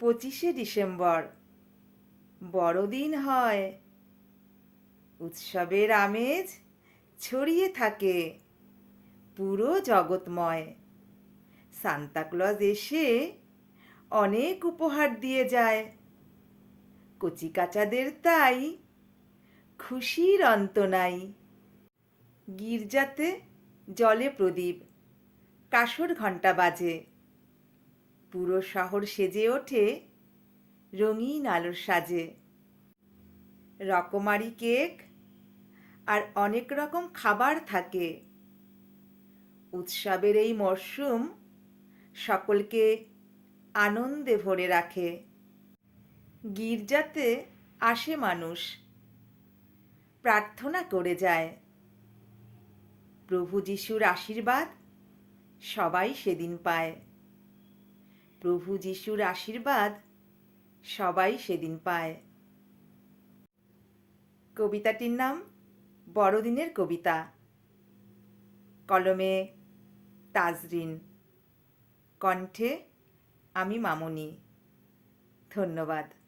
পঁচিশে ডিসেম্বর। বড়দিন হয়। উৎসবের আমেজ ছড়িয়ে থাকে। পুরো জগৎময়। সান্তাক্লজ এসে অনেক উপহার দিয়ে যায়। কচিকাচাদের তাই খুশির অন্ত নাই। গির্জাতে জলে প্রদীপ, কাসর ঘণ্টা বাজে। পুরো শহর সেজে ওঠে রঙিন আলোর সাজে। রকমারি কেক আর অনেক রকম খাবার থাকে। উৎসবের এই মরশুম সকলকে আনন্দে ভরে রাখে। গির্জাতে আসে মানুষ। প্রার্থনা করে যায়। প্রভু যিশুর আশীর্বাদ সবাই সেদিন পায়। প্রভু যিশুর আশীর্বাদ সবাই সেদিন পায়। কবিতাটির নাম বড়দিনের কবিতা। কলমে তাজরিন। কণ্ঠে আমি মামনি। ধন্যবাদ।